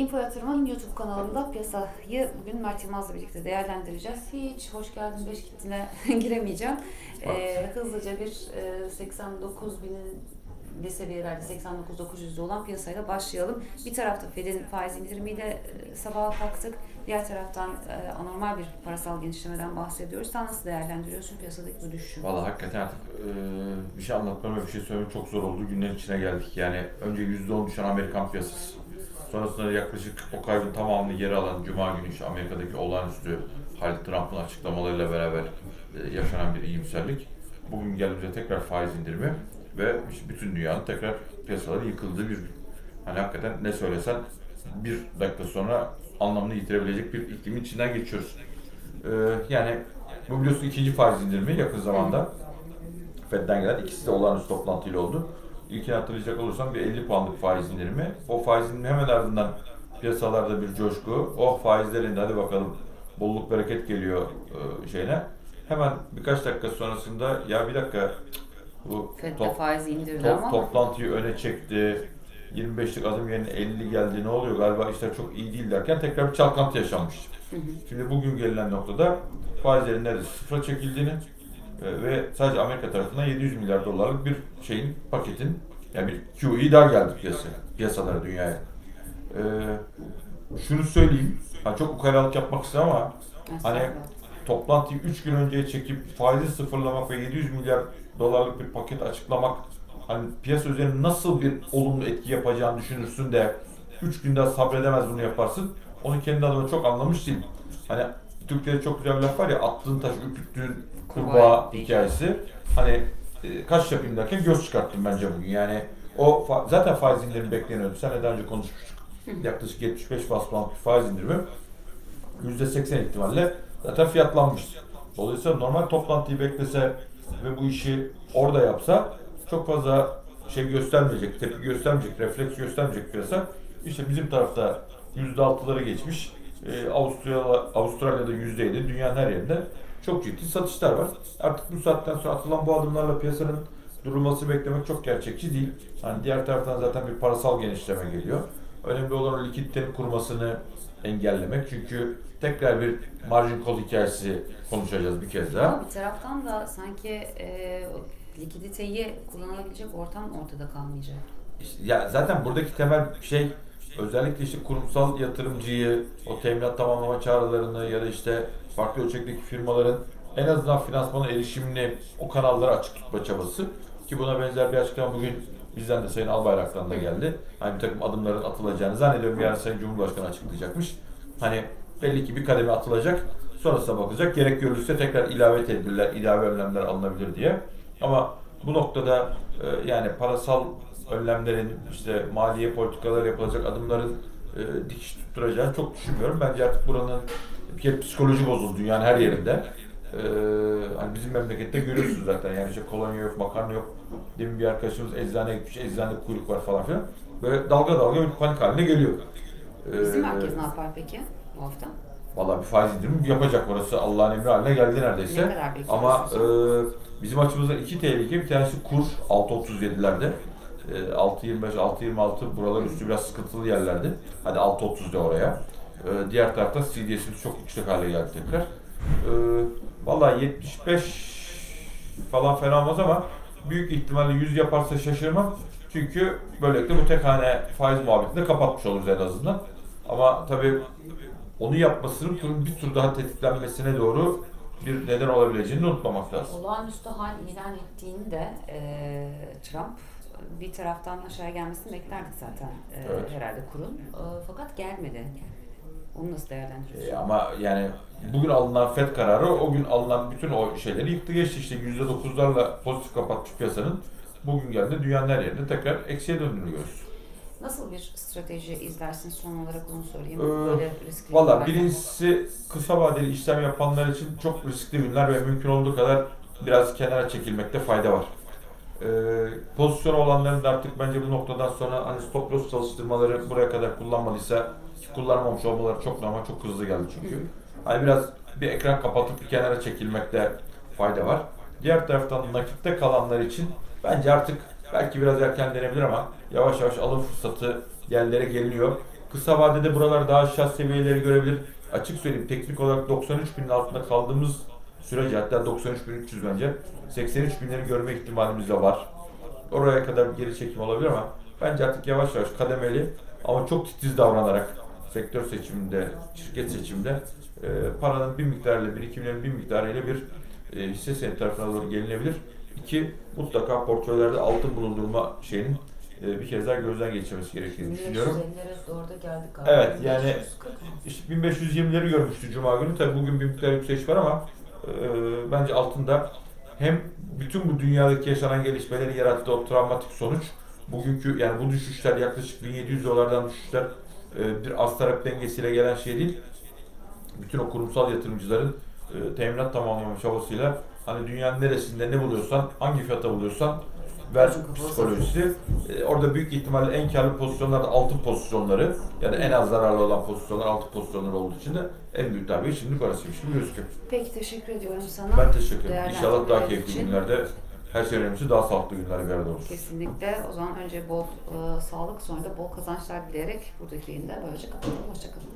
Info Yatırım'ın YouTube kanalında piyasayı bugün Mert Yılmaz'la birlikte değerlendireceğiz. Hiç hoş geldin beş gittiğine giremeyeceğim. Ee, hızlıca bir e, 89 binin bir seviyelerde 89-900'de olan piyasayla başlayalım. Bir tarafta Fed'in faiz indirimiyle e, sabaha kalktık. Diğer taraftan e, anormal bir parasal genişlemeden bahsediyoruz. Sen nasıl değerlendiriyorsun piyasadaki bu düşüşü? Valla hakikaten artık e, bir şey anlatmam ve bir şey söylemek çok zor oldu. Günlerin içine geldik. Yani önce %10 düşen Amerikan piyasası. Sonrasında yaklaşık o kaybın tamamını geri alan Cuma günü işte Amerika'daki olağanüstü Halit Trump'ın açıklamalarıyla beraber e, yaşanan bir iyimserlik. Bugün geldiğimizde tekrar faiz indirimi ve işte bütün dünyanın tekrar piyasaları yıkıldığı bir gün. Hani hakikaten ne söylesen bir dakika sonra anlamını yitirebilecek bir iklimin içinden geçiyoruz. E, yani bu biliyorsun ikinci faiz indirimi yakın zamanda. Fed'den gelen ikisi de olağanüstü toplantıyla oldu. İlkini hatırlayacak olursam bir 50 puanlık faiz indirimi. O faiz indirimi hemen ardından piyasalarda bir coşku. Oh faizlerin hadi bakalım bolluk bereket geliyor e, şeyine. Hemen birkaç dakika sonrasında ya bir dakika bu top- faizi indirdi top- ama toplantıyı öne çekti. 25'lik adım yerine 50 geldi ne oluyor galiba işler çok iyi değil derken tekrar bir çalkantı yaşanmış. Şimdi bugün gelinen noktada faizlerin neredeyse sıfıra çekildiğini ve sadece Amerika tarafından 700 milyar dolarlık bir şeyin paketin yani bir QE daha geldi piyasaya, piyasalara dünyaya. E, şunu söyleyeyim, ha çok ukalalık yapmak istemem ama hani toplantıyı 3 gün önceye çekip faizi sıfırlamak ve 700 milyar dolarlık bir paket açıklamak hani piyasa üzerine nasıl bir olumlu etki yapacağını düşünürsün de 3 günde sabredemez bunu yaparsın. Onu kendi adıma çok anlamış değilim. Hani Türkçe'de çok güzel bir laf var ya attığın taş ürküttüğün kurbağa hikayesi. Hani e, kaç yapayım derken göz çıkarttım bence bugün. Yani o fa- zaten faiz indirimi bekleniyordu. Sen daha önce konuşmuştuk. Yaklaşık 75 bas bir faiz indirimi. %80 ihtimalle zaten fiyatlanmış. Dolayısıyla normal toplantıyı beklese ve bu işi orada yapsa çok fazla şey göstermeyecek, tepki göstermeyecek, refleks göstermeyecek piyasa. İşte bizim tarafta %6'ları geçmiş. Ee, Avustralya, Avustralya'da %7, dünyanın her yerinde çok ciddi satışlar var. Artık bu saatten sonra atılan bu adımlarla piyasanın durulması beklemek çok gerçekçi değil. Hani diğer taraftan zaten bir parasal genişleme geliyor. Önemli olan o likiditenin kurmasını engellemek. Çünkü tekrar bir margin call hikayesi konuşacağız bir kez daha. Ama bir taraftan da sanki e, likiditeyi kullanabilecek ortam ortada kalmayacak. İşte ya zaten buradaki temel şey özellikle işte kurumsal yatırımcıyı, o teminat tamamlama çağrılarını ya da işte farklı ölçekteki firmaların en azından finansmana erişimini o kanallara açık tutma çabası. Ki buna benzer bir açıklama bugün bizden de Sayın Albayrak'tan da geldi. Hani bir takım adımların atılacağını zannediyorum yarın Sayın Cumhurbaşkanı açıklayacakmış. Hani belli ki bir kademe atılacak. Sonrasına bakacak. Gerek görülürse tekrar ilave tedbirler, ilave önlemler alınabilir diye. Ama bu noktada e, yani parasal önlemlerin, işte maliye politikaları yapılacak adımların e, dikiş tutturacağını çok düşünmüyorum. Bence artık buranın bir kere psikoloji bozuldu dünyanın her yerinde. E, hani bizim memlekette görüyorsunuz zaten yani işte kolonya yok, makarna yok. Demin bir arkadaşımız eczaneye gitmiş, eczanede kuyruk var falan filan. Böyle dalga dalga bir panik haline geliyor. E, Bizim merkez ne yapar peki bu hafta? Vallahi bir faiz indirimi yapacak orası Allah'ın emri haline geldi neredeyse. Ne Ama e, bizim açımızdan iki tehlike. Bir tanesi kur 6.37'lerde. E, 6.25, 6.26 buralar üstü biraz sıkıntılı yerlerdi. Hadi 6.30 de oraya. E, diğer tarafta CDS'imiz çok yüksek hale geldi tekrar. E, vallahi 75 falan fena olmaz ama büyük ihtimalle 100 yaparsa şaşırmam. Çünkü böylelikle bu tek hane faiz muhabbetini kapatmış oluruz en azından. Ama tabii onu yapmasının kurun bir tur daha tetiklenmesine doğru bir neden olabileceğini unutmamak lazım. Olağanüstü hal ilan ettiğinde e, Trump bir taraftan aşağı gelmesini beklerdik zaten e, Evet. herhalde kurun. E, fakat gelmedi. Onu nasıl değerlendiriyorsun? Ee, ama yani bugün alınan FED kararı o gün alınan bütün o şeyleri yıktı geçti işte %9'larla pozitif kapatmış piyasanın. Bugün geldi dünyanın her yerinde tekrar eksiye döndüğünü görüyoruz. Nasıl bir strateji izlersin son olarak onu sorayım. Ee, Böyle riskli Valla bir- birincisi kısa vadeli işlem yapanlar için çok riskli günler ve mümkün olduğu kadar biraz kenara çekilmekte fayda var. Ee, pozisyon olanların da artık bence bu noktadan sonra hani stop loss çalıştırmaları buraya kadar kullanmadıysa ki kullanmamış olmaları çok normal, çok hızlı geldi çünkü. Hani biraz bir ekran kapatıp bir kenara çekilmekte fayda var. Diğer taraftan nakitte kalanlar için bence artık belki biraz erken denebilir ama yavaş yavaş alım fırsatı yerlere geliyor. Kısa vadede buralar daha aşağı seviyeleri görebilir. Açık söyleyeyim teknik olarak 93 binin altında kaldığımız sürece hatta 93.300 bence 83 binleri görme ihtimalimiz de var. Oraya kadar bir geri çekim olabilir ama bence artık yavaş yavaş kademeli ama çok titiz davranarak sektör seçiminde, şirket seçiminde e, paranın bir miktarıyla, birikimlerin bir miktarıyla bir e, hisse senedi tarafına doğru gelinebilir. İki, mutlaka portföylerde altın bulundurma şeyinin e, bir kez daha gözden geçirmesi gerektiğini düşünüyorum. 1550'lere doğru da geldik galiba. Evet, yani 1540 mı? İşte 1520'leri görmüştü Cuma günü. Tabii bugün bir miktar yükseliş var ama e, bence altında hem bütün bu dünyadaki yaşanan gelişmelerin yarattığı o travmatik sonuç bugünkü yani bu düşüşler yaklaşık 1700 dolardan düşüşler e, bir arz talep dengesiyle gelen şey değil. Bütün o kurumsal yatırımcıların e, teminat tamamlama çabasıyla hani dünyanın neresinde ne buluyorsan, hangi fiyata buluyorsan ver psikolojisi. E, orada büyük ihtimalle en karlı pozisyonlar da altın pozisyonları. Yani en az zararlı olan pozisyonlar altın pozisyonları olduğu için de en büyük darbeyi şimdi orasıymış gibi gözüküyor. Peki teşekkür ediyorum sana. Ben teşekkür ederim. İnşallah daha keyifli için. günlerde her şey önemlisi daha sağlıklı günler bir arada oluruz. Kesinlikle. O zaman önce bol e, sağlık sonra da bol kazançlar dileyerek buradaki yayını da böylece kapatalım. Hoşçakalın.